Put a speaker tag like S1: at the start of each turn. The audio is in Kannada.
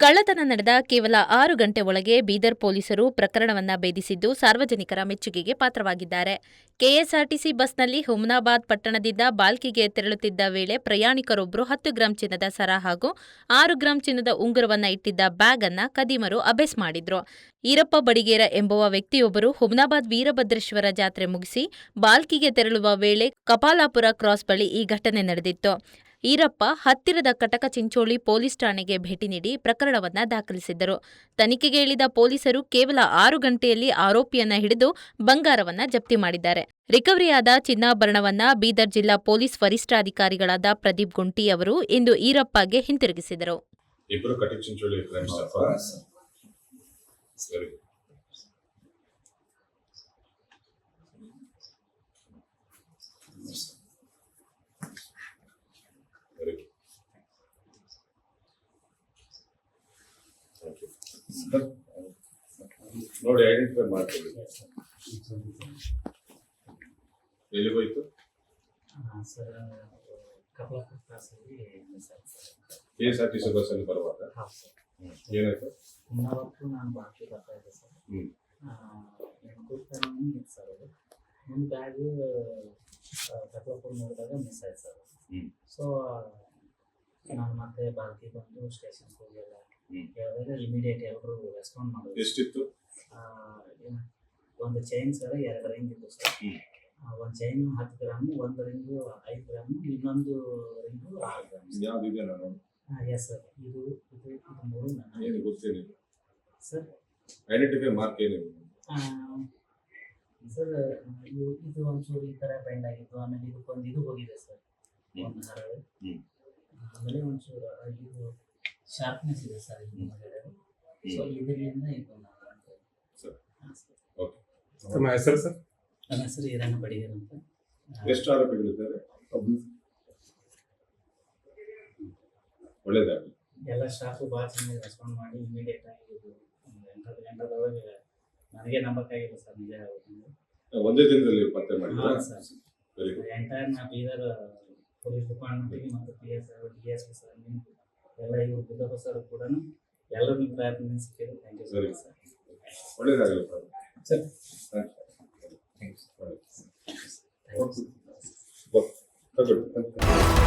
S1: ಕಳ್ಳತನ ನಡೆದ ಕೇವಲ ಆರು ಗಂಟೆ ಒಳಗೆ ಬೀದರ್ ಪೊಲೀಸರು ಪ್ರಕರಣವನ್ನ ಭೇದಿಸಿದ್ದು ಸಾರ್ವಜನಿಕರ ಮೆಚ್ಚುಗೆಗೆ ಪಾತ್ರವಾಗಿದ್ದಾರೆ. ಕೆಎಸ್ಆರ್ಟಿಸಿ ಬಸ್ನಲ್ಲಿ ಹುಮ್ನಾಬಾದ್ ಪಟ್ಟಣದಿಂದ ಬಾಲ್ಕಿಗೆ ತೆರಳುತ್ತಿದ್ದ ವೇಳೆ ಪ್ರಯಾಣಿಕರೊಬ್ಬರು ಹತ್ತು ಗ್ರಾಂ ಚಿನ್ನದ ಸರ ಹಾಗೂ ಆರು ಗ್ರಾಂ ಚಿನ್ನದ ಉಂಗುರವನ್ನ ಇಟ್ಟಿದ್ದ ಬ್ಯಾಗ್ ಅನ್ನ ಕದೀಮರು ಅಬೆಸ್ ಮಾಡಿದ್ರು. ಈರಪ್ಪ ಬಡಿಗೇರ ಎಂಬುವ ವ್ಯಕ್ತಿಯೊಬ್ಬರು ಹುಮ್ನಾಬಾದ್ ವೀರಭದ್ರೇಶ್ವರ ಜಾತ್ರೆ ಮುಗಿಸಿ ಬಾಲ್ಕಿಗೆ ತೆರಳುವ ವೇಳೆ ಕಪಾಲಾಪುರ ಕ್ರಾಸ್ ಬಳಿ ಈ ಘಟನೆ ನಡೆದಿತ್ತು. ಈರಪ್ಪ ಹತ್ತಿರದ ಕಟಕ ಚಿಂಚೋಳಿ ಪೊಲೀಸ್ ಠಾಣೆಗೆ ಭೇಟಿ ನೀಡಿ ಪ್ರಕರಣವನ್ನ ದಾಖಲಿಸಿದ್ದರು. ತನಿಖೆಗೆ ಇಳಿದ ಪೊಲೀಸರು ಕೇವಲ ಆರು ಗಂಟೆಯಲ್ಲಿ ಆರೋಪಿಯನ್ನ ಹಿಡಿದು ಬಂಗಾರವನ್ನ ಜಪ್ತಿ ಮಾಡಿದ್ದಾರೆ. ರಿಕವರಿಯಾದ ಚಿನ್ನಾಭರಣವನ್ನ ಬೀದರ್ ಜಿಲ್ಲಾ ಪೊಲೀಸ್ ವರಿಷ್ಠಾಧಿಕಾರಿಗಳಾದ ಪ್ರದೀಪ್ ಗುಂಟಿ ಅವರು ಇಂದು ಈರಪ್ಪಗೆ ಹಿಂತಿರುಗಿಸಿದರು.
S2: ನೋಡಿ ಐಡೆಂಟಿಫೈ ಮಾಡ್ಕೊಳ್ಳಿ. ಎಲ್ಲಿ ಹೋಯ್ತು?
S3: Sir Kamalapura ಕ್ರಾಸಲ್ಲಿ
S2: K S R T C ಬಸ್ಸಲ್ಲಿ ಬರುವಾಗ?
S3: ಹಾಂ ಸರ್
S2: ಏನಾಯ್ತು?
S3: ಹುಮ್ನಾವತ್ತು ನಾನು ಬಾಕಿ ಬರ್ತಾ ಇದ್ದೆ ಸರ್. ಹ್ಞೂ ಸರ್ ಅದು ಒಂದು ಬ್ಯಾಗು ಕಮಲಾಪುರ ನೋಡಿದಾಗ ಮಿಸ್ ಆಯ್ತು ಸರ್. ಸೊ ನಾನು ಮತ್ತೆ ಬಾಲ್ಕಿ ಬಂದು ಸ್ಟೇಷನ್ಗೆ ಹೋಗಿ ಎಲ್ಲ ಹೇಳಿದ್ರೆ ಇಮಿಡಿಯೇಟ್ ಎಲ್ಲರೂ ರೆಸ್ಪಾಂಡ್ ಮಾಡಿದ್ರು
S2: ಎಷ್ಟಿತ್ತು?
S3: ಏನು, ಒಂದು ಚೈನ್ ಸರ್ ಎರಡು ರಿಂಗ್ ಇತ್ತು ಸರ್. ಒಂದು ಚೈನ್ ಹತ್ತು ಗ್ರಾಮು ಒಂದು ರಿಂಗು ಐದು ಗ್ರಾಮು ಇನ್ನೊಂದು ರಿಂಗು ಆರು ಗ್ರಾಮ್.
S2: ಯಾವ್ದಿದೆ ನಾನು
S3: ಎಸ್ ಸರ್ ಇದು ಇದು ಇದು ಮೂರು ನನ್ನ
S2: ಏನು ಗೊತ್ತೇನಿಲ್ಲ
S3: ಸರ್
S2: ಐಡೆಂಟಿಫೈ ಮಾರ್ಕ್ ಏನಿದೆ?
S3: ಸರ್ ಇದು ಇದು ಒಂಚೂರು ಈ ಥರ ಬೆಂಡ್ ಆಗಿತ್ತು. ಆಮೇಲೆ ಇದಕ್ಕೊಂದು ಇದು ಹೋಗಿದೆ ಸರ್ ಒಂದು ಹರಳು. ಆಮೇಲೆ ಒಂಚೂರು ಇದು ಶಾರ್ಪ್ನೆಸ್ ಇದೆ ಸರ್ ಸೊ ಇದರಿಂದ ಇದು ನಾನು
S2: ಸರ್.
S3: ಹಾಂ ಸರ್.
S2: ಓಕೆ.
S4: ತಮ್ಮ ಹೆಸರು ಸರ್?
S3: ನನ್ನ ಹೆಸರು ಈರಣ್ಣ ಬಡಿಗರ್ ಅಂತ.
S2: ಎಷ್ಟು ಆರೋಪಿಗಳಿದ್ದಾರೆ? ಒಳ್ಳೇದಾಗಲಿ.
S3: ಎಲ್ಲ ಸ್ಟಾಫು ಭಾಳ ಚೆನ್ನಾಗಿ ರೆಸ್ಪಾಂಡ್ ಮಾಡಿ ಇಮಿಡಿಯೇಟ್ ಆಗಿ ಇದು ಎಂಟತ್ತು ಗಂಟೆದೊಳಗೆ ನನಗೆ ನಂಬಕ್ಕಾಗಿಲ್ಲ ಸರ್ ನಿಜ
S2: ಒಂದೇ ದಿನದಲ್ಲಿ ಪತ್ತೆ
S3: ಮಾಡಿ ಸರ್.
S2: ವೆರಿ ಗುಡ್
S3: ಎಂಟೈರ್ ನಾ ಬೀದರ್ ಪೊಲೀಸ್ ಡಿಪಾರ್ಟ್ಮೆಂಟಿಗೆ ಮತ್ತು P S D S P sir ನಿಮ್ಗೆ ಎಲ್ಲ ಇವರು ಬುದ್ಧಪ್ಪ ಸರ್ ಕೂಡ ಎಲ್ಲರೂ ನಿಮ್ಮ ಪ್ರಯತ್ನ ಸಿಕ್ಕಿದ್ರು ಥ್ಯಾಂಕ್ ಯು
S2: Very
S3: ಸರ್
S2: ಒಳ್ಳೇದಾಗಲಿ
S4: ಸರ್
S2: ಥ್ಯಾಂಕ್ಸ್
S3: ಥ್ಯಾಂಕ್ ಯು
S2: ತಗೊಳ್ಳಿ